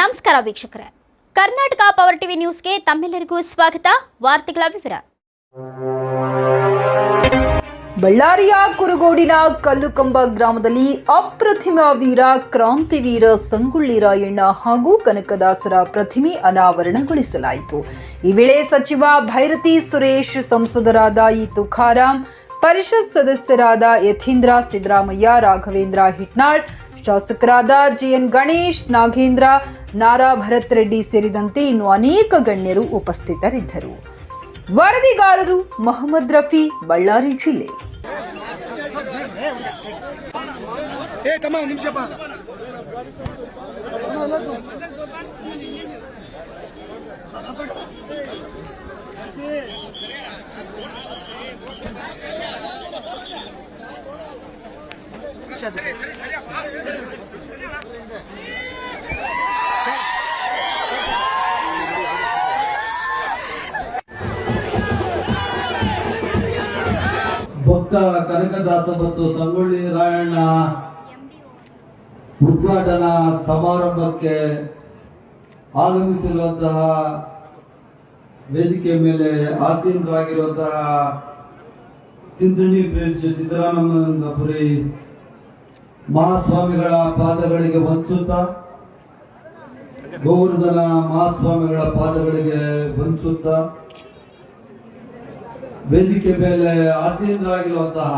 ನಮಸ್ಕಾರ ವೀಕ್ಷಕರೇ. Karnataka power TV ನ್ಯೂಸ್ಗೆ ತಮ್ಮೆಲ್ಲರಿಗೂ ಸ್ವಾಗತ. ವಾರ್ತೆಗಳ ವಿವರ. ಬಳ್ಳಾರಿಯ ಕುರುಗೋಡಿನ ಕಲ್ಲುಕಂಬ ಗ್ರಾಮದಲ್ಲಿ ಅಪ್ರತಿಮ ವೀರ ಕ್ರಾಂತಿವೀರ ಸಂಗೊಳ್ಳಿ ರಾಯಣ್ಣ ಹಾಗೂ ಕನಕದಾಸರ ಪ್ರತಿಮೆ ಅನಾವರಣಗೊಳಿಸಲಾಯಿತು. ಈ ವೇಳೆ ಸಚಿವ ಭೈರತಿ ಸುರೇಶ್, ಸಂಸದರಾದ ಇ ತುಕಾರಾಂ, ಪರಿಷತ್ ಸದಸ್ಯರಾದ ಯಥೀಂದ್ರ ಸಿದ್ದರಾಮಯ್ಯ, ರಾಘವೇಂದ್ರ ಹಿಟ್ನಾಳ್ ಶಾಸಕರಾದ ಜಿಎನ್ ಗಣೇಶ್, ನಾಗೇಂದ್ರ, ನಾರಾ ಭರತ್ ರೆಡ್ಡಿ ಸೇರಿದಂತೆ ಇನ್ನು ಅನೇಕ ಗಣ್ಯರು ಉಪಸ್ಥಿತರಿದ್ದರು. ವರದಿಗಾರರು ಮೊಹಮ್ಮದ್ ರಫಿ, ಬಳ್ಳಾರಿ ಜಿಲ್ಲೆ. ಭಕ್ತ ಕನಕದಾಸ ಮತ್ತು ಸಂಗೊಳ್ಳಿ ರಾಯಣ್ಣ ಉದ್ಘಾಟನಾ ಸಮಾರಂಭಕ್ಕೆ ಆಗಮಿಸಿರುವಂತಹ ವೇದಿಕೆ ಮೇಲೆ ಆಸೀನರಾಗಿರುವಂತಹ ತಿಂದಣಿ ಬ್ರಿಡ್ಜ್ ಸಿದ್ದರಾಮಯ್ಯಪುರಿ ಮಹಾಸ್ವಾಮಿಗಳ ಪಾದಗಳಿಗೆ ವಂಚುತ್ತಾ ಗೋವರ್ಧನ ಮಹಾಸ್ವಾಮಿಗಳ ಪಾದಗಳಿಗೆ ವಂಚುತ್ತಾ ವೇದಿಕೆ ಮೇಲೆ ಆಸೀನರಾಗಿರುವಂತಹ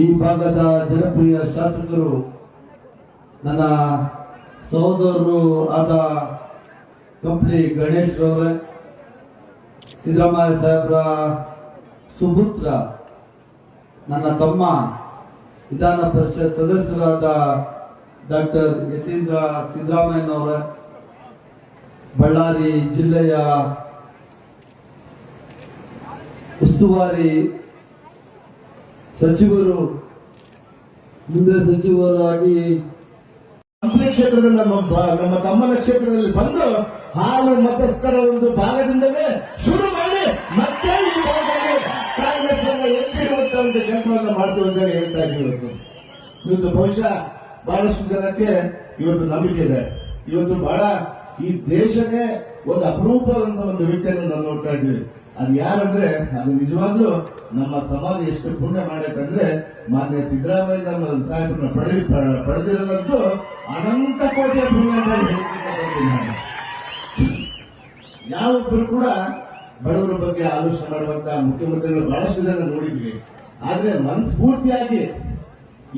ಈ ಭಾಗದ ಜನಪ್ರಿಯ ಶಾಸಕರು, ನನ್ನ ಸಹೋದರರು ಆದ ಕಂಪ್ಲಿ ಗಣೇಶ್ ರವರೇ, ಸಿದ್ದರಾಮಯ್ಯ ಸಾಹೇಬ್ರ ಸುಪುತ್ರ, ನನ್ನ ತಮ್ಮ ವಿಧಾನ ಪರಿಷತ್ ಸದಸ್ಯರಾದ ಡಾಕ್ಟರ್ ಯತೀಂದ್ರ ಸಿದ್ದರಾಮಯ್ಯನವರ ಬಳ್ಳಾರಿ ಜಿಲ್ಲೆಯ ಉಸ್ತುವಾರಿ ಸಚಿವರು, ಮುಂದೆ ಸಚಿವರಾಗಿ ಕಂಪ್ಲಿ ಕ್ಷೇತ್ರದ ನಮ್ಮ ನಮ್ಮ ತಮ್ಮನ ಕ್ಷೇತ್ರದಲ್ಲಿ ಬಂದು ಹಾಲು ಮತಸ್ಥರ ಒಂದು ಭಾಗದಿಂದಲೇ ಶುರು ಒಂದು ಕೆಲಸವನ್ನ ಮಾಡ್ತೀವಿ ಅಂತ ಹೇಳ್ತಾ ಇದ್ದೀವಿ ಇವತ್ತು. ಇವತ್ತು ಬಹುಶಃ ಬಹಳಷ್ಟು ಜನಕ್ಕೆ ಇವತ್ತು ನಂಬಿಕೆ ಇದೆ. ಇವತ್ತು ಬಹಳ ಈ ದೇಶಕ್ಕೆ ಒಂದು ಅಪರೂಪದಂತ ಒಂದು ವ್ಯಕ್ತಿಯನ್ನು ನಾವು ನೋಡ್ತಾ ಇದ್ದೀವಿ. ಅದು ಯಾರಂದ್ರೆ, ಅದು ನಿಜವಾಗ್ಲೂ ನಮ್ಮ ಸಮಾಜ ಎಷ್ಟು ಪುಣ್ಯ ಮಾಡಬೇಕಂದ್ರೆ ಮಾನ್ಯ ಸಿದ್ದರಾಮಯ್ಯ ಸಾಹೇಬ್ರನ್ನ ಪಡೆದಿ, ಪಡೆದಿರೋದಂತೂ ಅನಂತ ಕೋಟಿಯ ಪುಣ್ಯ ಅಂತ ಕೂಡ ಬಡವರ ಬಗ್ಗೆ ಆಲೋಚನೆ ಮಾಡುವಂತ ಮುಖ್ಯಮಂತ್ರಿಗಳು ಬಹಳಷ್ಟು ಜನ ನೋಡಿದ್ವಿ. ಆದ್ರೆ ಮನಸ್ಫೂರ್ತಿಯಾಗಿ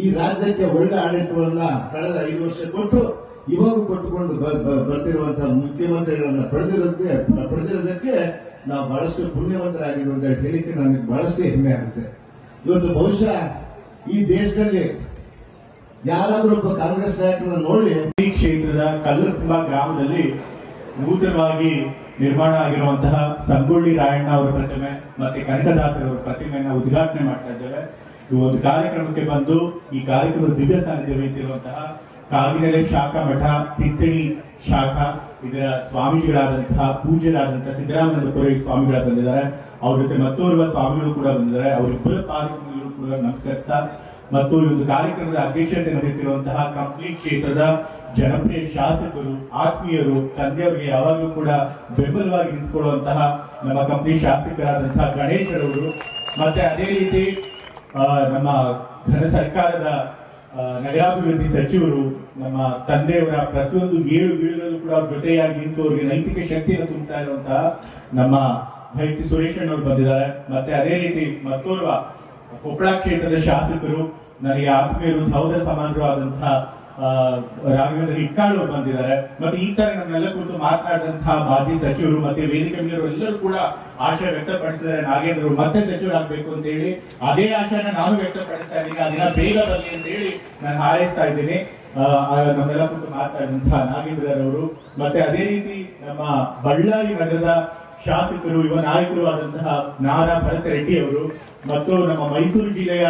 ಈ ರಾಜ್ಯಕ್ಕೆ ಒಳ್ಳೆ ಆಡಳಿತವನ್ನ ಕಳೆದ ಐದು ವರ್ಷ ಕೊಟ್ಟು ಇವಾಗ ಕೊಟ್ಟುಕೊಂಡು ಬರ್ತಿರುವಂತಹ ಮುಖ್ಯಮಂತ್ರಿಗಳನ್ನ ಪಡೆದಿರೋದಕ್ಕೆ ಪಡೆದಿರೋದಕ್ಕೆ ನಾವು ಬಹಳಷ್ಟು ಪುಣ್ಯವಂತರಾಗಿರೋ ಅಂತ ಹೇಳಿಕೆ ನನಗೆ ಬಹಳಷ್ಟು ಹೆಮ್ಮೆ ಆಗುತ್ತೆ. ಇವತ್ತು ಬಹುಶಃ ಈ ದೇಶದಲ್ಲಿ ಯಾರಾದರೂ ಒಬ್ಬ ಕಾಂಗ್ರೆಸ್ ನಾಯಕರನ್ನ ನೋಡಿ ಈ ಕ್ಷೇತ್ರದ ಕಲ್ಲತುಂಬ ಗ್ರಾಮದಲ್ಲಿ ನೂತನವಾಗಿ ನಿರ್ಮಾಣ ಆಗಿರುವಂತಹ ಸಂಗೊಳ್ಳಿ ರಾಯಣ್ಣ ಅವರ ಪ್ರತಿಮೆ ಮತ್ತೆ ಕನಕದಾಸರವರ ಪ್ರತಿಮೆಯನ್ನ ಉದ್ಘಾಟನೆ ಮಾಡ್ತಾ ಇದ್ದೇವೆ. ಈ ಒಂದು ಕಾರ್ಯಕ್ರಮಕ್ಕೆ ಬಂದು ಈ ಕಾರ್ಯಕ್ರಮದ ದಿವ್ಯ ಸಾನ್ನಿಧ್ಯ ವಹಿಸಿರುವಂತಹ ಕಾಗಿನೆಲೆ ಶಾಖಾ ಮಠ ತಿತ್ತಣಿ ಶಾಖಾ, ಇದರ ಸ್ವಾಮೀಜಿಗಳಾದಂತಹ ಪೂಜ್ಯರಾದಂತಹ ಸಿದ್ದರಾಮಯ್ಯ ಸ್ವಾಮಿಗಳ ಬಂದಿದ್ದಾರೆ. ಅವ್ರ ಜೊತೆ ಮತ್ತೋರ್ವ ಸ್ವಾಮಿಗಳು ಕೂಡ ಬಂದಿದ್ದಾರೆ. ಅವರಿಬ್ಬರ ಕಾರ್ಯಕ್ರಮಗಳು ಕೂಡ ನಮಸ್ಕರಿಸ್ತಾ ಮತ್ತು ಈ ಒಂದು ಕಾರ್ಯಕ್ರಮದ ಅಧ್ಯಕ್ಷತೆ ನಡೆಸಿರುವಂತಹ ಕಂಪ್ಲಿ ಕ್ಷೇತ್ರದ ಜನಪ್ರಿಯ ಶಾಸಕರು, ಆತ್ಮೀಯರು, ತಂದೆಯವರಿಗೆ ಯಾವಾಗಲೂ ಕೂಡ ಬೆಂಬಲವಾಗಿ ನಿಂತ್ಕೊಳ್ಳುವಂತಹ ನಮ್ಮ ಕಂಪ್ಲಿ ಶಾಸಕರಾದಂತಹ ಗಣೇಶರವರು ಮತ್ತೆ ಅದೇ ರೀತಿ ನಮ್ಮ ಘನ ಸರ್ಕಾರದ ನಗರಾಭಿವೃದ್ಧಿ ಸಚಿವರು, ನಮ್ಮ ತಂದೆಯವರ ಪ್ರತಿಯೊಂದು ಏಳು ಬೀಳುಗಳಲ್ಲೂ ಕೂಡ ಜೊತೆಯಾಗಿ ನಿಂತು ಅವರಿಗೆ ನೈತಿಕ ಶಕ್ತಿಯನ್ನು ತುಂಬುತ್ತಾ ಇರುವಂತಹ ನಮ್ಮ ಭೈತಿ ಸುರೇಶ್ ಅವರು ಬಂದಿದ್ದಾರೆ. ಮತ್ತೆ ಅದೇ ರೀತಿ ಮತ್ತೋರ್ವ ಕೊಪ್ಪಳ ಕ್ಷೇತ್ರದ ಶಾಸಕರು ನನಗೆ ಆತ್ಮೀಯರು ಸಹೋದರ ಸಮಾನರು ಆದಂತಹ ರಾಘವೇಂದ್ರ ಅವರು ಬಂದಿದ್ದಾರೆ. ಮತ್ತೆ ಈ ತರ ನಮ್ಮೆಲ್ಲ ಕುರಿತು ಮಾತನಾಡಿದಂತಹ ಮಾಜಿ ಸಚಿವರು ಮತ್ತೆ ವೇದಿಕೆ ಮೇಲೆ ಎಲ್ಲರೂ ಕೂಡ ಆಶಯ ವ್ಯಕ್ತಪಡಿಸಿದ್ದಾರೆ. ನಾಗೇಂದ್ರ ಮತ್ತೆ ಸಚಿವರಾಗಬೇಕು ಅಂತ ಹೇಳಿ, ಅದೇ ಆಶಯನ ನಾನು ವ್ಯಕ್ತಪಡಿಸ್ತಾ ಇದ್ದೀನಿ. ದಿನ ಬೇಗ ಬರಲಿ ಅಂತ ಹೇಳಿ ನಾನು ಹಾರೈಸ್ತಾ ಇದ್ದೀನಿ. ನಮ್ಮೆಲ್ಲ ಕುರಿತು ಮಾತಾಡಿದಂತಹ ನಾಗೇಂದ್ರ ಅವರು ಮತ್ತೆ ಅದೇ ರೀತಿ ನಮ್ಮ ಬಳ್ಳಾರಿ ನಗರದ ಶಾಸಕರು, ಯುವ ನಾಯಕರು ಆದಂತಹ ನಾರಾ ಭರತ್ ರೆಡ್ಡಿ ಅವರು ಮತ್ತು ನಮ್ಮ ಮೈಸೂರು ಜಿಲ್ಲೆಯ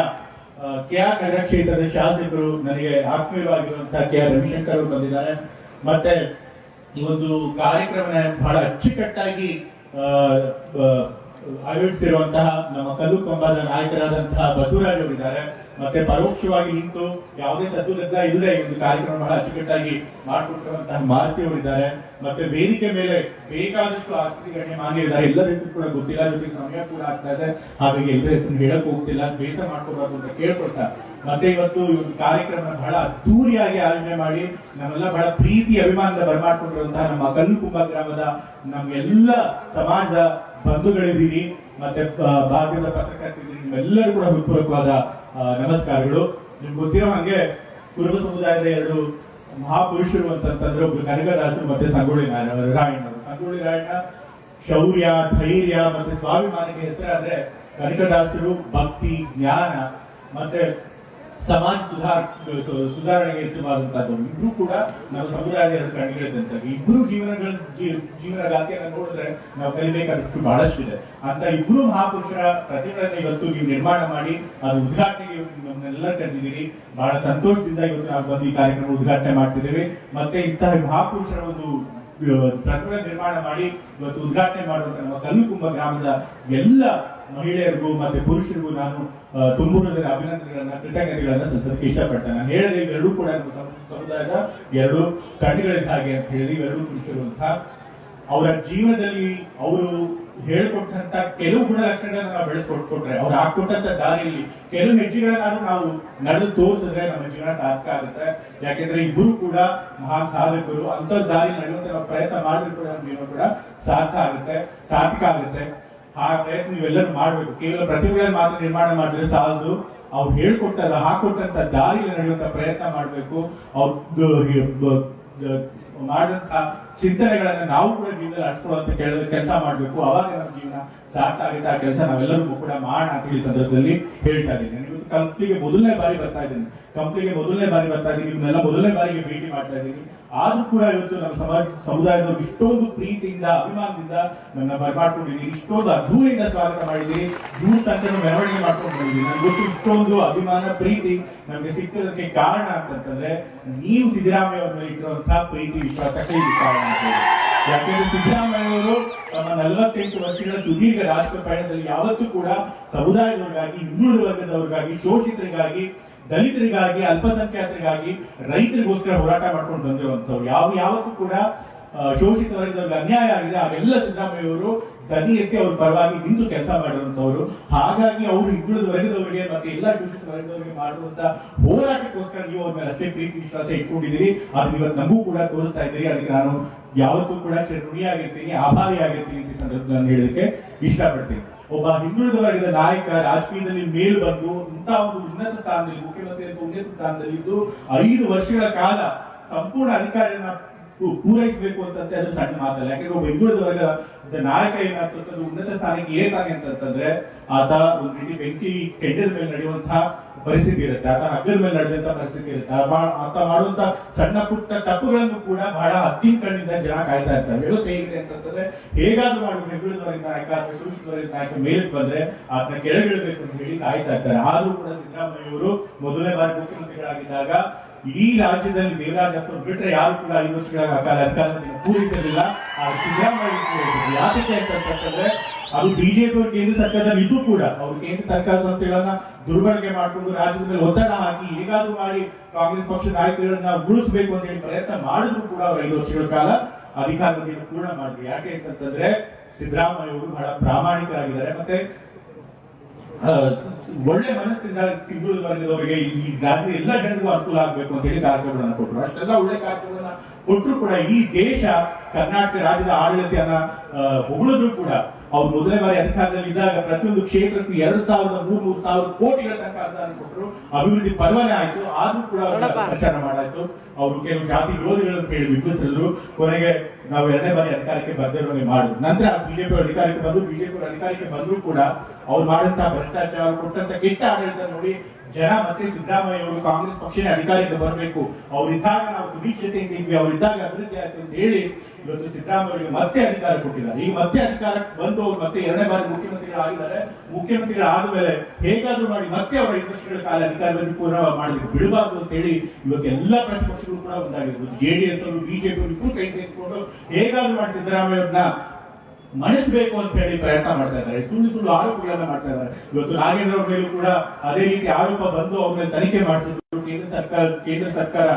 ಕೆ ಆರ್ ಶಾಸಕರು ನನಗೆ ಆತ್ಮೀಯವಾಗಿರುವಂತಹ ಕೆ ಆರ್ ರವಿಶಂಕರ್ ಅವರು ಬಂದಿದ್ದಾರೆ. ಮತ್ತೆ ಈ ಒಂದು ಕಾರ್ಯಕ್ರಮ ಬಹಳ ಅಚ್ಚುಕಟ್ಟಾಗಿ ಆಯೋಜಿಸಿರುವಂತಹ ನಮ್ಮ ಕಲ್ಲು ಕಂಬದ ನಾಯಕರಾದಂತಹ ಬಸವರಾಜ್ ಅವರಿದ್ದಾರೆ. ಮತ್ತೆ ಪರೋಕ್ಷವಾಗಿ ನಿಂತು ಯಾವುದೇ ಸದ್ದುಗದ್ದ ಇಲ್ಲದೆ ಈ ಒಂದು ಕಾರ್ಯಕ್ರಮ ಬಹಳ ಅಚ್ಚುಕಟ್ಟಾಗಿ ಮಾಡಿಕೊಟ್ಟಿರುವಂತಹ ಮಾರುತಿ ಅವರಿದ್ದಾರೆ. ಮತ್ತೆ ವೇದಿಕೆ ಮೇಲೆ ಬೇಕಾದಷ್ಟು ಗಣ್ಯ ಮಾನ್ಯ ಇದ್ದಾರೆ ಎಲ್ಲರಿಗೂ ಕೂಡ ಗೊತ್ತಿಲ್ಲ, ಜೊತೆಗೆ ಸಮಯ ಕೂಡ ಆಗ್ತಾ ಇದೆ. ಹಾಗಾಗಿ ಎಲ್ಲರ ಹೆಸರು ಹೇಳಕ್ ಹೋಗ್ತಿಲ್ಲ, ಬೇಸರ ಮಾಡ್ಕೋಬಾರ್ದು ಅಂತ ಕೇಳ್ಕೊಳ್ತಾ. ಮತ್ತೆ ಇವತ್ತು ಈ ಕಾರ್ಯಕ್ರಮ ಬಹಳ ಅದ್ದೂರಿಯಾಗಿ ಆಯೋಜನೆ ಮಾಡಿ ನಮ್ಮೆಲ್ಲ ಬಹಳ ಪ್ರೀತಿ, ಅಭಿಮಾನದ ಬರಮಾಡ್ಕೊಂಡಿರುವಂತಹ ನಮ್ಮ ಕಲ್ಲುಕುಂಬ ಗ್ರಾಮದ ನಮ್ಗೆಲ್ಲ ಸಮಾಜದ ಬಂಧುಗಳಿದ್ದೀರಿ ಮತ್ತೆ ಭಾಗ್ಯದ ಪತ್ರಕರ್ತಿದ್ದೀರಿ ನಿಮ್ಮೆಲ್ಲರೂ ಕೂಡ ಹೃತ್ಪೂರ್ವಕವಾದ ನಮಸ್ಕಾರಗಳು. ನಿಮ್ಗೆ ಗೊತ್ತಿರೋ ಹಾಗೆ ಕುರುಬ ಸಮುದಾಯದ ಎರಡು ಮಹಾಪುರುಷರು ಅಂತಂತಂದ್ರೆ ಒಬ್ರು ಕನಕದಾಸರು ಮತ್ತೆ ಸಂಗೊಳ್ಳಿ ರಾಯಣ್ಣರು ಸಂಗೊಳ್ಳಿ ರಾಯಣ್ಣ ಶೌರ್ಯ, ಧೈರ್ಯ ಮತ್ತೆ ಸ್ವಾಭಿಮಾನಕ್ಕೆ ಹೆಸರಾದ್ರೆ ಕನಕದಾಸರು ಭಕ್ತಿ, ಜ್ಞಾನ ಮತ್ತೆ ಸಮಾಜ ಸುಧಾರ ಸುಧಾರಣೆಗೆ ಹೆಸರುವಾದಂತಹದ್ದು ಇಬ್ರು ಕೂಡ ನಾವು ಸಮುದಾಯದ ಕಂಡುಹಿಡಿದಂತ ಇಬ್ರು ಜೀವನಗಳ ಜೀವನ ಗಾಥೆಯನ್ನು ನೋಡಿದ್ರೆ ನಾವು ಕಲಿಬೇಕಾದಷ್ಟು ಬಹಳಷ್ಟು ಇದೆ ಅಂತ ಇಬ್ರು ಮಹಾಪುರುಷರ ಪ್ರತಿಮೆಗಳನ್ನ ಇವತ್ತು ನೀವು ನಿರ್ಮಾಣ ಮಾಡಿ, ಅದು ಉದ್ಘಾಟನೆಗೆ ನಮ್ಮನ್ನೆಲ್ಲ ಕರೆದಿದ್ದೀರಿ. ಬಹಳ ಸಂತೋಷದಿಂದ ಇವತ್ತು ನಾವು ಬಂದು ಈ ಕಾರ್ಯಕ್ರಮ ಉದ್ಘಾಟನೆ ಮಾಡ್ತಿದ್ದೇವೆ. ಮತ್ತೆ ಇಂತಹ ಮಹಾಪುರುಷರ ಒಂದು ಪ್ರತಿಮೆ ನಿರ್ಮಾಣ ಮಾಡಿ ಇವತ್ತು ಉದ್ಘಾಟನೆ ಮಾಡುವಂತ ನಮ್ಮ ಕಲ್ಲುಕುಂಬ ಗ್ರಾಮದ ಎಲ್ಲ ಮಹಿಳೆಯರಿಗೂ ಮತ್ತೆ ಪುರುಷರಿಗೂ ನಾನು ಆ, ತುಂಬು ಹೃದಯದ ಅಭಿನಂದನೆಗಳನ್ನ ಕೃತಜ್ಞತೆಗಳನ್ನ ಸಲ್ಲಿಸೋದಕ್ಕೆ ಇಷ್ಟಪಡ್ತೇನೆ. ನಾನು ಹೇಳಿದೆ ಇವೆರಡೂ ಕೂಡ ಸಮುದಾಯದ ಎರಡು ಕಣ್ಣುಗಳಿದ್ದ ಹಾಗೆ ಅಂತ ಹೇಳಿ ಇವೆರಡೂ ಪುರುಷರು ಅಂತ. ಅವರ ಜೀವನದಲ್ಲಿ ಅವರು ಹೇಳ್ಕೊಟ್ಟಂತ ಕೆಲವು ಗುಣಲಕ್ಷಣಗಳನ್ನ ನಾವು ಬೆಳೆಸ್ಕೊಟ್ಕೊಟ್ರೆ ಅವ್ರು ಹಾಕೊಟ್ಟಂತ ದಾರಿಯಲ್ಲಿ ಕೆಲವು ಹೆಜ್ಜೆಗಳನ್ನಾದ್ರೂ ನಾವು ನಡೆದು ತೋರಿಸಿದ್ರೆ ನಮ್ಮ ಜೀವನ ಸಾರ್ಥಕ ಆಗುತ್ತೆ. ಯಾಕೆಂದ್ರೆ ಇಬ್ಬರು ಕೂಡ ಮಹಾನ್ ಸಾಧಕರು ಅಂತ ದಾರಿ ನಡೆಯುವಂತ ನಾವು ಪ್ರಯತ್ನ ಮಾಡಿದ್ರು ಕೂಡ ನಮ್ಮ ಜೀವನ ಕೂಡ ಸಾರ್ಥ ಆಗುತ್ತೆ, ಸಾರ್ಥಕ ಆಗುತ್ತೆ. ಆ ಪ್ರಯತ್ನ ನೀವೆಲ್ಲರೂ ಮಾಡಬೇಕು. ಕೇವಲ ಪ್ರತಿಭೆಗಳನ್ನು ಮಾತ್ರ ನಿರ್ಮಾಣ ಮಾಡಿದ್ರೆ ಸಾಲದು. ಅವ್ರು ಹೇಳ್ಕೊಟ್ಟಲ್ಲ ಹಾಕೊಟ್ಟಂತ ದಾರಿಯಲ್ಲಿ ನಡೆಯುವಂತ ಪ್ರಯತ್ನ ಮಾಡಬೇಕು. ಅವ್ರು ಮಾಡಿದಂತ ಚಿಂತನೆಗಳನ್ನ ನಾವು ಕೂಡ ಜೀವನದಲ್ಲಿ ಅರ್ಸ್ಕೊಳ್ಳುವಂತ ಕೇಳಿದ್ರೆ ಕೆಲಸ ಮಾಡಬೇಕು. ಅವಾಗ ನಮ್ಮ ಜೀವನ ಸಾರ್ಥ ಆಗುತ್ತೆ. ಆ ಕೆಲಸ ನಾವೆಲ್ಲರಿಗೂ ಕೂಡ ಮಾಡೋಣ ಅಂತ ಈ ಸಂದರ್ಭದಲ್ಲಿ ಹೇಳ್ತಾ ಇದ್ದೀನಿ. ಕಂಪ್ನಿಗೆ ಮೊದಲನೇ ಬಾರಿ ಬರ್ತಾ ಇದ್ದೀನಿ. ಕಂಪ್ನಿಗೆ ಮೊದಲನೇ ಬಾರಿ ಬರ್ತಾ ಇದ್ದೀನಿ. ಇವನ್ನೆಲ್ಲ ಮೊದಲನೇ ಬಾರಿಗೆ ಭೇಟಿ ಮಾಡ್ತಾ ಇದ್ದೀನಿ. ಆದ್ರೂ ಕೂಡ ಇವತ್ತು ನಮ್ಮ ಸಮಾಜ ಸಮುದಾಯದವ್ರು ಇಷ್ಟೊಂದು ಪ್ರೀತಿಯಿಂದ, ಅಭಿಮಾನದಿಂದ ನನ್ನ ಬರ್ಮಾಡ್ಕೊಂಡಿದ್ದೀನಿ ಇಷ್ಟೊಂದು ಅದ್ಧೂರಿಯಿಂದ ಸ್ವಾಗತ ಮಾಡಿದ್ದೀನಿ. ದೂರ ತನಕ ಮೆರವಣಿಗೆ ಮಾಡ್ಕೊಂಡು ಬಂದಿದ್ದೀನಿ. ನನಗೆ ಗೊತ್ತು ಇಷ್ಟೊಂದು ಅಭಿಮಾನ, ಪ್ರೀತಿ ನಮಗೆ ಸಿಕ್ಕಿರೋದಕ್ಕೆ ಕಾರಣ ಅಂತಂತಂದ್ರೆ ನೀವು ಸಿದ್ದರಾಮಯ್ಯ ಅವ್ರ ಇಟ್ಟಿರುವಂತಹ ಪ್ರೀತಿ ವಿಶ್ವಾಸಕ್ಕೆ ಇದು ಕಾರಣ ಯಾಕೆಂದ್ರೆ ಸಿದ್ದರಾಮಯ್ಯವರು ತಮ್ಮ ನಲವತ್ತೆಂಟು ವರ್ಷಗಳ ಸುದೀರ್ಘ ರಾಷ್ಟ್ರ ಪಯಣದಲ್ಲಿ ಯಾವತ್ತೂ ಕೂಡ ಸಮುದಾಯದವರಿಗಾಗಿ ಹಿಂದುಳಿದ ವರ್ಗದವರಿಗಾಗಿ, ಶೋಷಿತರಿಗಾಗಿ, ದಲಿತರಿಗಾಗಿ, ಅಲ್ಪಸಂಖ್ಯಾತರಿಗಾಗಿ ರೈತರಿಗೋಸ್ಕರ ಹೋರಾಟ ಮಾಡ್ಕೊಂಡು ಬಂದಿರುವಂತವ್ರು ಯಾವ, ಯಾವತ್ತೂ ಕೂಡ ಶೋಷಿತ ವರ್ಗದವ್ರಿಗೆ ಅನ್ಯಾಯ ಆಗಿದೆ. ಅವೆಲ್ಲ ಸಿದ್ದರಾಮಯ್ಯವರು ದನಿ ಎತ್ತಿ ಅವ್ರ ಪರವಾಗಿ ನಿಂತು ಕೆಲಸ ಮಾಡಿರುವಂತವ್ರು ಹಾಗಾಗಿ ಅವರು ಹಿಂದುಳಿದ ವರ್ಗದವರಿಗೆ ಮತ್ತೆ ಎಲ್ಲ ಶೋಷಿತ ವರ್ಗದವರಿಗೆ ಮಾಡುವಂತ ಹೋರಾಟಕ್ಕೋಸ್ಕರ ನೀವು ಅವ್ರ ಮೇಲೆ ಅಷ್ಟೇ ಪ್ರೀತಿ, ವಿಶ್ವಾಸ ಇಟ್ಕೊಂಡಿದ್ದೀರಿ. ಅದು ಇವತ್ತು ನಮಗೂ ಕೂಡ ತೋರಿಸ್ತಾ ಇದ್ದೀರಿ. ಅದಕ್ಕೆ ನಾನು ಯಾವತ್ತೂ ಕೂಡ ಋಣಿಯಾಗಿರ್ತೀನಿ, ಆಭಾರಿಯಾಗಿರ್ತೀನಿ ಅಂತ ಈ ಸಂದರ್ಭದಲ್ಲಿ ನಾನು ಹೇಳಲಿಕ್ಕೆ ಇಷ್ಟಪಡ್ತೀನಿ. ಒಬ್ಬ ಹಿಂದುಳಿದ ವರ್ಗದ ನಾಯಕ ರಾಜಕೀಯದಲ್ಲಿ ಮೇಲು ಬಂದು ಇಂತಹ ಒಂದು ಉನ್ನತ ಸ್ಥಾನದಲ್ಲಿ, ಮುಖ್ಯಮಂತ್ರಿ ಅಂತ ಉನ್ನತ ಸ್ಥಾನದಲ್ಲಿ ಇದ್ದು ಐದು ವರ್ಷಗಳ ಕಾಲ ಸಂಪೂರ್ಣ ಅಧಿಕಾರಿಯನ್ನ ಪೂರೈಸಬೇಕು ಅಂತಂದ್ರೆ ಅದು ಸಣ್ಣ ಮಾತಲ್ಲ. ಯಾಕಂದ್ರೆ ಒಬ್ಬ ಹಿಂದುಳಿದ ವರ್ಗದ ನಾಯಕ ಏನಾಗ್ತದೆ ಉನ್ನತ ಸ್ಥಾನಕ್ಕೆ ಏನಾಗಿ ಅಂತಂತಂದ್ರೆ, ಆತ ಒಂದು ರೀತಿ ಬೆಂಕಿ, ಕೆಂಡದ ಮೇಲೆ ನಡೆಯುವಂತಹ ಪರಿಸ್ಥಿತಿ ಇರುತ್ತೆ. ಆತ ಅಗ್ಗದ ಮೇಲೆ ನಡೆದಂತ ಪರಿಸ್ಥಿತಿ ಇರುತ್ತೆ. ಆತ ಮಾಡುವಂತ ಸಣ್ಣ ಪುಟ್ಟ ತಪ್ಪುಗಳನ್ನು ಕೂಡ ಬಹಳ ಹತ್ತಿನ ಕಣ್ಣಿಂದ ಜನ ಕಾಯ್ತಾ ಇರ್ತಾರೆ. ವ್ಯವಸ್ಥೆ ಹೇಗಿದೆ ಅಂತಂದ್ರೆ, ಹೇಗಾದ್ರೂ ಮಾಡಿ ಬೆಂಗಳೂರಿನ ನಾಯಕ ಅಥವಾ ಶೋಷಿತವರಿನ ನಾಯಕ ಮೇಲೆ ಬಂದ್ರೆ ಆತನ ಕೆಳಗಿಳಬೇಕು ಅಂತ ಹೇಳಿ ಕಾಯ್ತಾ ಇರ್ತಾರೆ. ಆದ್ರೂ ಕೂಡ ಸಿದ್ದರಾಮಯ್ಯ ಅವರು ಮೊದಲನೇ ಬಾರಿ ಮುಖ್ಯಮಂತ್ರಿಗಳಾಗಿದ್ದಾಗ ಇಡೀ ರಾಜ್ಯದಲ್ಲಿ ದೇವರಾಜ್ ಬಿಟ್ರೆ ಯಾರು ಕೂಡ ಐದು ವರ್ಷಗಳ ಕಾಲ ಅಧಿಕಾರದಿಂದ ಪೂರೈಸಲಿಲ್ಲ ಆ ಸಿದ್ದರಾಮಯ್ಯ. ಯಾತಕ್ಕೆ ಅಂತಂತಂದ್ರೆ ಅದು ಬಿಜೆಪಿ ಕೇಂದ್ರ ಸರ್ಕಾರದಲ್ಲಿ ಇದ್ದು ಕೂಡ. ಅವರು ಕೇಂದ್ರ ಸರ್ಕಾರ ಸಂಸ್ಥೆಗಳನ್ನ ದುರ್ಬಳಕೆ ಮಾಡಿಕೊಂಡು ರಾಜ್ಯದ ಮೇಲೆ ಒತ್ತಡ ಹಾಕಿ ಹೇಗಾದ್ರೂ ಮಾಡಿ ಕಾಂಗ್ರೆಸ್ ಪಕ್ಷದ ನಾಯಕರನ್ನ ಉಳಿಸಬೇಕು ಅಂತ ಹೇಳಿ ಪ್ರಯತ್ನ ಮಾಡಿದ್ರು ಕೂಡ ಅವರು ಐದು ವರ್ಷಗಳ ಕಾಲ. ಅಧಿಕಾರವನ್ನು ಪೂರ್ಣ ಮಾಡಿದ್ರು. ಯಾಕೆ ಅಂತಂದ್ರೆ ಸಿದ್ದರಾಮಯ್ಯ ಅವರು ಬಹಳ ಪ್ರಾಮಾಣಿಕರಾಗಿದ್ದಾರೆ. ಮತ್ತೆ ಒಳ್ಳೆ ಮನಸ್ಸಿಂದ ವರ್ಗದವರಿಗೆ ಈ ರಾಜ್ಯದ ಎಲ್ಲ ಜನರಿಗೂ ಅನುಕೂಲ ಆಗಬೇಕು ಅಂತ ಹೇಳಿ ಕಾರ್ಯಕ್ರಮಗಳನ್ನ ಕೊಟ್ಟರು. ಅಷ್ಟೆಲ್ಲ ಒಳ್ಳೆ ಕಾರ್ಯಕ್ರಮಗಳನ್ನ ಕೊಟ್ಟರು ಕೂಡ ಈ ದೇಶ ಕರ್ನಾಟಕ ರಾಜ್ಯದ ಆಡಳಿತನ ಹೊಗಳಿದ್ರು ಕೂಡ. ಅವ್ರು ಮೊದಲನೇ ಬಾರಿ ಅಧಿಕಾರದಲ್ಲಿ ಇದ್ದಾಗ ಪ್ರತಿಯೊಂದು ಕ್ಷೇತ್ರಕ್ಕೂ ಎರಡು ಸಾವಿರದ ಮೂರ್ ಮೂರು ಸಾವಿರ ಕೋಟಿಗಳ ತನಕ ಅನುದಾನ ಕೊಟ್ಟರು. ಅಭಿವೃದ್ಧಿ ಪರವಾನೆ ಆಯ್ತು ಆದ್ರೂ ಕೂಡ ಪ್ರಚಾರ ಮಾಡಾಯ್ತು. ಅವರು ಕೆಲವು ಜಾತಿ ವಿರೋಧಿಗಳನ್ನು ಕೇಳಿ ಬಿಂಬಿಸಿದ್ರು. ಕೊನೆಗೆ ನಾವು ಎರಡನೇ ಬಾರಿ ಅಧಿಕಾರಕ್ಕೆ ಬರ್ದಿರೋಂಗೆ ಮಾಡಿದ್ರು. ನಂತರ ಬಿಜೆಪಿ ಅಧಿಕಾರಕ್ಕೆ ಬಂದು ಬಿಜೆಪಿ ಅಧಿಕಾರಕ್ಕೆ ಬಂದರೂ ಕೂಡ ಅವ್ರು ಮಾಡಿದಂತಹ ಭ್ರಷ್ಟಾಚಾರ ಕೊಟ್ಟಂತ ಕೆಟ್ಟ ಆಡಳಿತ ನೋಡಿ ಜನ ಮತ್ತೆ ಸಿದ್ದರಾಮಯ್ಯ ಅವರು ಕಾಂಗ್ರೆಸ್ ಪಕ್ಷನೇ ಅಧಿಕಾರಕ್ಕೆ ಬರಬೇಕು. ಅವರಿದ್ದಾಗ ನಾವು ಸುಭಿಕ್ಷತೆಯಿಂದ ಇದ್ವಿ ಅವರಿದ್ದಾಗ ಅಭಿವೃದ್ಧಿ ಆಯ್ತು ಅಂತ ಹೇಳಿ ಇವತ್ತು ಸಿದ್ದರಾಮಯ್ಯ ಮತ್ತೆ ಅಧಿಕಾರ ಕೊಟ್ಟಿದ್ದಾರೆ. ಈಗ ಮತ್ತೆ ಅಧಿಕಾರಕ್ಕೆ ಬಂದು ಅವ್ರು ಮತ್ತೆ ಎರಡನೇ ಬಾರಿ ಮುಖ್ಯಮಂತ್ರಿಗಳಾಗಿದ್ದಾರೆ ಮುಖ್ಯಮಂತ್ರಿಗಳು ಮೇಲೆ ಹೇಗಾದ್ರೂ ಮಾಡಿ ಮತ್ತೆ ಅವರ ವರ್ಷಗಳ ಕಾಲ ಅಧಿಕಾರವನ್ನು ಪೂರ್ಣ ಮಾಡಲಿಕ್ಕೆ ಬಿಡಬಾರ್ದು ಅಂತ ಹೇಳಿ ಇವತ್ತು ಎಲ್ಲ ಪ್ರತಿಪಕ್ಷಗಳು ಕೂಡ ಒಂದಾಗಿರ್ಬೋದು. ಜೆಡಿಎಸ್ ಅವರು ಬಿಜೆಪಿ ಕೈ ಸೇರಿಸಿಕೊಂಡು ಹೇಗಾದ್ರೂ ಮಾಡಿ ಸಿದ್ದರಾಮಯ್ಯವ್ರನ್ನ ಮಣಿಸ್ಬೇಕು ಅಂತ ಹೇಳಿ ಪ್ರಯತ್ನ ಮಾಡ್ತಾ ಇದ್ದಾರೆ. ಸುಳ್ಳು ಸುಳ್ಳು ಆರೋಪಗಳನ್ನ ಮಾಡ್ತಾ ಇದ್ದಾರೆ. ಇವತ್ತು ನಾಗೇಂದ್ರ ಅವ್ರ ಮೇಲೂ ಕೂಡ ಅದೇ ರೀತಿ ಆರೋಪ ಬಂದು ಅವ್ರ ಮೇಲೆ ತನಿಖೆ ಮಾಡಿಸಿದ್ರು. ಕೇಂದ್ರ ಸರ್ಕಾರ ಕೇಂದ್ರ ಸರ್ಕಾರ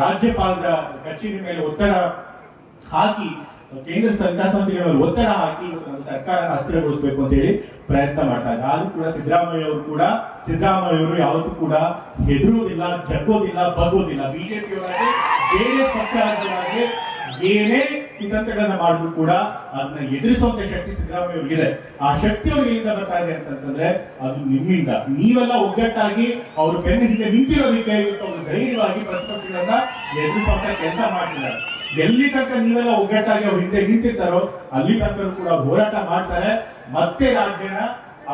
ರಾಜ್ಯಪಾಲರ ಕಚೇರಿ ಮೇಲೆ ಒತ್ತಡ ಹಾಕಿ, ಕೇಂದ್ರ ಸರ್ಕಾರ ಸಮಿತಿಗಳ ಮೇಲೆ ಒತ್ತಡ ಹಾಕಿ ಸರ್ಕಾರ ಅಸ್ಥಿರಗೊಳಿಸಬೇಕು ಅಂತ ಹೇಳಿ ಪ್ರಯತ್ನ ಮಾಡ್ತಾ ಇದ್ದಾರೆ. ಆದ್ರೂ ಕೂಡ ಸಿದ್ದರಾಮಯ್ಯ ಅವರು ಕೂಡ, ಸಿದ್ದರಾಮಯ್ಯ ಅವರು ಯಾವತ್ತೂ ಕೂಡ ಹೆದರುವುದಿಲ್ಲ ಜಗ್ಗೋದಿಲ್ಲ, ಬಗ್ಗೋದಿಲ್ಲ. ಬಿಜೆಪಿ ಅವರಾಗಿ ಜೆಡಿಎಸ್ ಪಕ್ಷ ಏನೇ ಕುತಂತ್ರಗಳನ್ನ ಮಾಡಿದ್ರು ಕೂಡ ಅದನ್ನ ಎದುರಿಸುವಂತ ಶಕ್ತಿ ಸಿದ್ದರಾಮಯ್ಯ ಅವರಿಗಿದೆ. ಆ ಶಕ್ತಿ ಅವ್ರಿಗೆ ಎಲ್ಲಿಂದ ಬರ್ತಾ ಇದೆ ಅಂತಂದ್ರೆ ಅದು ನಿಮ್ಮಿಂದ. ನೀವೆಲ್ಲ ಒಗ್ಗಟ್ಟಾಗಿ ಅವರು ಬೆನ್ನ ಹಿಂದೆ ನಿಂತಿರೋದಕ್ಕೆ ಇವತ್ತು ಅವರು ಧೈರ್ಯವಾಗಿ ಪ್ರತಿಪಕ್ಷಗಳನ್ನ ಎದುರಿಸುವಂತ ಕೆಲಸ ಮಾಡ್ತಿದ್ದಾರೆ. ಎಲ್ಲಿ ತನಕ ನೀವೆಲ್ಲ ಒಗ್ಗಟ್ಟಾಗಿ ಅವ್ರ ಹಿಂದೆ ನಿಂತಿರ್ತಾರೋ ಅಲ್ಲಿ ತನಕ ಕೂಡ ಹೋರಾಟ ಮಾಡ್ತಾರೆ. ಮತ್ತೆ ರಾಜ್ಯನ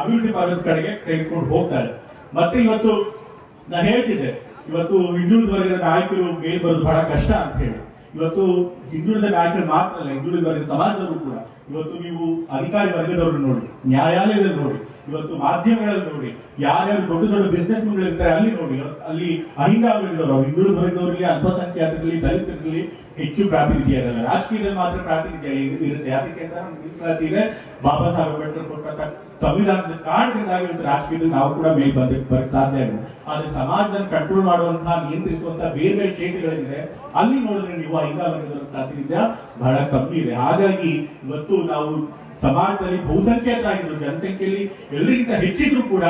ಅಭಿವೃದ್ಧಿ ಪಡೆದ ಕಡೆಗೆ ತೆಗೆದುಕೊಂಡು ಹೋಗ್ತಾರೆ. ಮತ್ತೆ ಇವತ್ತು ನಾನು ಹೇಳ್ತಿದ್ದೆ, ಇವತ್ತು ಹಿಂದುಳಿದ ವರ್ಗದ ನಾಯಕರು ಮೇಲ್ ಬರೋದು ಬಹಳ ಕಷ್ಟ ಅಂತ ಹೇಳಿ. ಇವತ್ತು ಹಿಂದುಳಿದ ನಾಯಕರು ಮಾತ್ರ ಅಲ್ಲ ಹಿಂದುಳಿದ ಸಮಾಜದವರು ಕೂಡ. ಇವತ್ತು ನೀವು ಅಧಿಕಾರಿ ವರ್ಗದವರು ನೋಡಿ, ನ್ಯಾಯಾಲಯದಲ್ಲಿ ನೋಡಿ. ಇವತ್ತು ಮಾಧ್ಯಮಗಳಲ್ಲಿ ನೋಡಿ, ಯಾರ್ಯಾರು ದೊಡ್ಡ ದೊಡ್ಡ ಬಿಸ್ನೆಸ್ ಇರ್ತಾರೆ, ಅಲ್ಲಿ ನೋಡಿ, ಅಲ್ಲಿ ಅಹಿಂದಾವರಿದವರು ಹಿಂದುಳಿದ ವರ್ಗದವರಿಗೆ ಅಲ್ಪಸಂಖ್ಯಾತರಲ್ಲಿ, ದಲಿತರಲ್ಲಿ ಹೆಚ್ಚು ಪ್ರಾತಿನಿಧ್ಯ ಇರಲ್ಲ. ರಾಜಕೀಯದಲ್ಲಿ ಮಾತ್ರ ಪ್ರಾತಿನಿಧ್ಯ ಇರ್- ಇರುತ್ತೆ. ಯಾಕೆ ಮೀಸಲಾತಿ ಇದೆ. ಬಾಬಾ ಸಾಹೇಬ್ ಅಂಬೇಡ್ಕರ್ ಕೊಟ್ಟಂತ ಸಂವಿಧಾನದ ಕಾರಣದಿಂದಾಗಿ ಇವತ್ತು ರಾಜಕೀಯದಲ್ಲಿ ನಾವು ಕೂಡ ಮೇಲ್ ಬಂದ ಬರಕ್ ಸಾಧ್ಯ ಇಲ್ಲ. ಆದ್ರೆ ಸಮಾಜದಲ್ಲಿ ಕಂಟ್ರೋಲ್ ಮಾಡುವಂತಹ, ನಿಯಂತ್ರಿಸುವಂತಹ ಬೇರೆ ಬೇರೆ ಕ್ಷೇತ್ರಗಳಿದೆ ಅಲ್ಲಿ ನೋಡಿದ್ರೆ ನೀವು ಅಹಿಂದಾವರಿದವರ ಪ್ರಾತಿನಿಧ್ಯ ಬಹಳ ಕಮ್ಮಿ ಇದೆ. ಹಾಗಾಗಿ ಇವತ್ತು ನಾವು ಸಮಾಜದಲ್ಲಿ ಬಹುಸಂಖ್ಯಾತರಾಗಿದ್ರು ಜನಸಂಖ್ಯೆಯಲ್ಲಿ ಎಲ್ಲರಿಗಿಂತ ಹೆಚ್ಚಿದ್ರು ಕೂಡ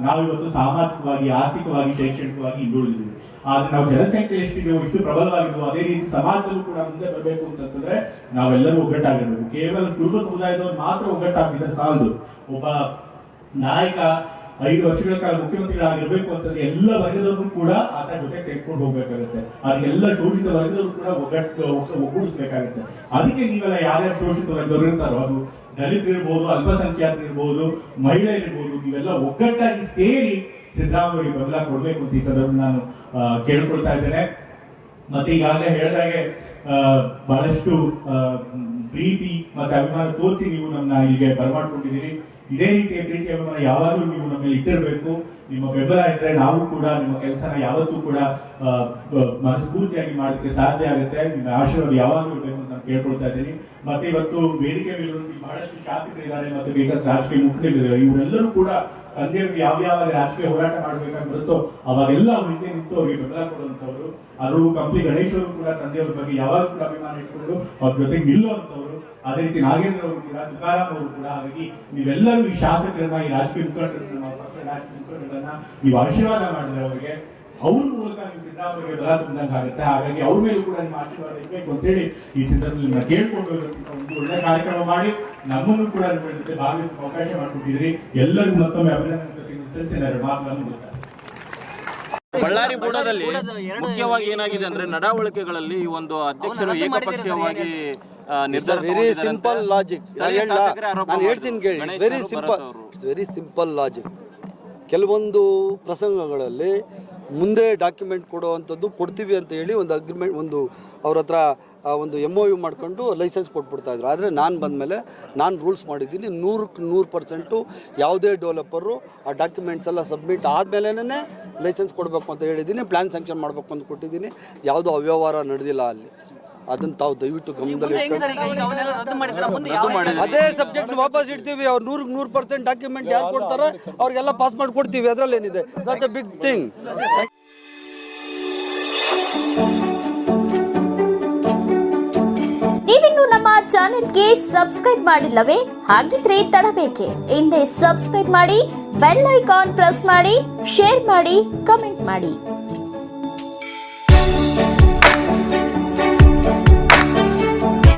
ನಾವು ಇವತ್ತು ಸಾಮಾಜಿಕವಾಗಿ, ಆರ್ಥಿಕವಾಗಿ, ಶೈಕ್ಷಣಿಕವಾಗಿ ಹಿಂದುಳಿದಿದ್ದೀವಿ. ಆದ್ರೆ ನಾವು ಜನಸಂಖ್ಯೆ ಎಷ್ಟಿದೆಯೋ, ಎಷ್ಟು ಪ್ರಬಲವಾಗಿದೆಯೋ, ಅದೇ ರೀತಿ ಸಮಾಜದಲ್ಲೂ ಕೂಡ ಮುಂದೆ ಬರಬೇಕು ಅಂತಂದ್ರೆ ನಾವೆಲ್ಲರೂ ಒಗ್ಗಟ್ಟಾಗಿರ್ಬೇಕು. ಕೇವಲ ಕುರುಬ ಸಮುದಾಯದವರು ಮಾತ್ರ ಒಗ್ಗಟ್ಟಾಗಿದ್ರೆ ಸಾಲದು. ಒಬ್ಬ ನಾಯಕ ಐದು ವರ್ಷಗಳ ಕಾಲ ಮುಖ್ಯಮಂತ್ರಿಗಳಾಗಿರ್ಬೇಕು ಅಂತಂದ್ರೆ ಎಲ್ಲ ವರ್ಗದವರು ಕೂಡ ಆತ ಜೊತೆ ತೆಗೆದುಕೊಂಡು ಹೋಗ್ಬೇಕಾಗುತ್ತೆ. ಅದೆಲ್ಲ ಶೋಷಿತ ವರ್ಗದವರು ಕೂಡ ಒಗ್ಗಟ್ಟು ಒಗ್ಗೂಡಿಸಬೇಕಾಗುತ್ತೆ. ಅದಕ್ಕೆ ನೀವೆಲ್ಲ ಯಾರ್ಯಾರು ಶೋಷಿತ ವರ್ಗದವರು ಇರ್ತಾರೋ ಅದು ದಲಿತ ಇರ್ಬೋದು, ಅಲ್ಪಸಂಖ್ಯಾತರು ಇರ್ಬೋದು ಮಹಿಳೆ ಇರ್ಬೋದು, ನೀವೆಲ್ಲ ಒಗ್ಗಟ್ಟಾಗಿ ಸೇರಿ ಸಿದ್ದರಾಮಯ್ಯ ಬೆಂಬಲ ಕೊಡ್ಬೇಕು ಅಂತ ಈ ಸಂದರ್ಭ ನಾನು ಕೇಳ್ಕೊಳ್ತಾ ಇದ್ದೇನೆ. ಮತ್ತೆ ಈಗಾಗಲೇ ಹೇಳಿದಾಗೆ ಬಹಳಷ್ಟು ಪ್ರೀತಿ ಮತ್ತೆ ಅಭಿಮಾನ ತೋರಿಸಿ ನೀವು ನಮ್ಮನ್ನ ಇಲ್ಲಿಗೆ ಬರಮಾಡ್ಕೊಂಡಿದ್ದೀರಿ. ಇದೇ ರೀತಿಯ ಪ್ರೀತಿ ಅಭಿಮಾನ ಯಾವಾಗಲೂ ನೀವು ನಮ್ಮಲ್ಲಿ ಇಟ್ಟಿರಬೇಕು. ನಿಮ್ಮ ಬೆಂಬಲ ಇದ್ರೆ ನಾವು ಕೂಡ, ನಿಮ್ಮ ಕೆಲಸನ ಯಾವತ್ತೂ ಕೂಡ ಮನಸ್ಫೂರ್ತಿಯಾಗಿ ಮಾಡೋದಕ್ಕೆ ಸಾಧ್ಯ ಆಗುತ್ತೆ. ನಿಮ್ಮ ಆಶೀರ್ವಾದ ಯಾವಾಗಲೂ ಇರಬೇಕು ಅಂತ ನಾನು ಕೇಳ್ಕೊಳ್ತಾ ಇದ್ದೀನಿ. ಮತ್ತೆ ಇವತ್ತು ವೇದಿಕೆ ಮೇಲೆ ಬಹಳಷ್ಟು ಶಾಸಕರಿದ್ದಾರೆ ಮತ್ತೆ ಬೇಕಾದ ರಾಜಕೀಯ ಮುಖಂಡರಿದ್ದಾರೆ ಇವರೆಲ್ಲರೂ ಕೂಡ ತಂದೆಯವರು ಯಾವ ಯಾವ ರಾಜಕೀಯ ಹೋರಾಟ ಮಾಡ್ಬೇಕಾಗಿ ಬರುತ್ತೋ ಅವಾಗೆಲ್ಲ ಅವ್ರ ಹಿಂದೆ ನಿಂತು ಅವರಿಗೆ ಬೆಂಬಲ ಕೊಡುವಂತವ್ರು ಅದರಲ್ಲೂ ಕಂಪ್ಲಿ ಗಣೇಶ್ ಅವರು ಕೂಡ ತಂದೆಯವ್ರ ಬಗ್ಗೆ ಯಾವಾಗ ಕೂಡ ಅಭಿಮಾನ ಇಟ್ಕೊಂಡು ಅವ್ರ ಜೊತೆಗೆ ನಿಲ್ಲುವಂತವ್ರು ಅದೇ ರೀತಿ ನಾಗೇಂದ್ರ ಅವರು ಕೂಡ ತುಕಾರಾಮ್ ಅವರು ಕೂಡ ಹಾಗಾಗಿ ನೀವೆಲ್ಲರೂ ಈ ಶಾಸಕರನ್ನ ಈ ರಾಜಕೀಯ ಮುಖಂಡರನ್ನ ನಮ್ಮ ಪಕ್ಷದ ರಾಜಕೀಯ ಮುಖಂಡರನ್ನ ನೀವು ಆಶೀರ್ವಾದ ಮಾಡಿದ್ರೆ ಅವರಿಗೆ ಅವ್ರ ಮೂಲಕ ನೀವು ಸಿದ್ದರಾಮಯ್ಯ ಬಲ ತುಂಬಿದಂಗೆ ಆಗುತ್ತೆ. ಹಾಗಾಗಿ ಅವ್ರ ಮೇಲೂ ಕೂಡ ನಿಮ್ಮ ಆಶೀರ್ವಾದ ಇರಬೇಕು ಅಂತೇಳಿ ಈ ಸಂದರ್ಭದಲ್ಲಿ ನಿಮ್ಮ ಕೇಳ್ಕೊಂಡು ಒಂದು ಒಳ್ಳೆ ಕಾರ್ಯಕ್ರಮ ಮಾಡಿ ನಮ್ಮನ್ನು ಕೂಡ ನಿಮ್ಮ ಜೊತೆ ಭಾಗವಹಿಸಲು ಅವಕಾಶ ಮಾಡಿಕೊಟ್ಟಿದ್ರಿ ಎಲ್ಲರಿಗೂ ಮತ್ತೊಮ್ಮೆ ಅಭಿನಂದನೆ ಸಲ್ಲಿಸಿ ನಾನು ಮಾತುಗಳನ್ನು ಮುಗಿಸ್ತೇನೆ ಬಳ್ಳಾರಿ ಬೂಡದಲ್ಲಿ ಮುಖ್ಯವಾಗಿ ಏನಾಗಿದೆ ಅಂದ್ರೆ ನಡವಳಿಕೆಗಳಲ್ಲಿ ಈ ಒಂದು ಅಧ್ಯಕ್ಷರು ಏಕಪಕ್ಷೀಯವಾಗಿ ವೆರಿ ಸಿಂಪಲ್ ಲಾಜಿಕ್ ನಾನು. ಹೇಳ್ತೀನಿ ಕೇಳಿ. Very simple. It's very simple logic ಕೆಲವೊಂದು ಪ್ರಸಂಗಗಳಲ್ಲಿ ಮುಂದೆ ಡಾಕ್ಯುಮೆಂಟ್ ಕೊಡುವಂಥದ್ದು ಕೊಡ್ತೀವಿ ಅಂತ ಹೇಳಿ ಒಂದು ಅಗ್ರಿಮೆಂಟ್ ಒಂದು ಅವ್ರ ಹತ್ರ ಒಂದು ಎಂ ಒ ಯು ಮಾಡ್ಕೊಂಡು ಲೈಸೆನ್ಸ್ ಕೊಟ್ಬಿಡ್ತಾ ಇದ್ರು. ಆದರೆ ನಾನು ಬಂದಮೇಲೆ ನಾನು ರೂಲ್ಸ್ ಮಾಡಿದ್ದೀನಿ. ನೂರಕ್ಕೆ ನೂರು ಪರ್ಸೆಂಟು ಯಾವುದೇ ಡೆವಲಪರು ಆ ಡಾಕ್ಯುಮೆಂಟ್ಸ್ ಎಲ್ಲ ಸಬ್ಮಿಟ್ ಆದಮೇಲೆ ಲೈಸೆನ್ಸ್ ಕೊಡಬೇಕು ಅಂತ ಹೇಳಿದ್ದೀನಿ. ಪ್ಲ್ಯಾನ್ ಸ್ಯಾಂಕ್ಷನ್ ಮಾಡಬೇಕು ಅಂತ ಕೊಟ್ಟಿದ್ದೀನಿ. ಯಾವುದೋ ಅವ್ಯವಹಾರ ನಡೆದಿಲ್ಲ ಅಲ್ಲಿ. ಅದನ್ನು ತಾವು ದಯವಿಟ್ಟು ಗಮನದಲ್ಲಿ ಅದೇ ಸಬ್ಜೆಕ್ಟ್ ವಾಪಸ್ ಇಡ್ತೀವಿ ಅವ್ರು ನೂರಕ್ಕೆ ನೂರು ಪರ್ಸೆಂಟ್ ಡಾಕ್ಯುಮೆಂಟ್ ಯಾರು ಕೊಡ್ತಾರೆ ಅವ್ರಿಗೆಲ್ಲ ಪಾಸ್ ಮಾಡಿ ಕೊಡ್ತೀವಿ ಅದರಲ್ಲಿ ಏನಿದೆ ನಾಟ್ ಎ ಬಿಗ್ ಥಿಂಗ್ ನೀವಿನ್ನು ನಮ್ಮ ಚಾನೆಲ್ಗೆ ಸಬ್ಸ್ಕ್ರೈಬ್ ಮಾಡಿಲ್ಲವೇ? ಹಾಗಿದ್ರೆ ತಡಬೇಕೆ. ಹಿಂದೆ ಸಬ್ಸ್ಕ್ರೈಬ್ ಮಾಡಿ ಬೆಲ್ ಐಕಾನ್ ಪ್ರೆಸ್ ಮಾಡಿ ಶೇರ್ ಮಾಡಿ ಕಮೆಂಟ್ ಮಾಡಿ.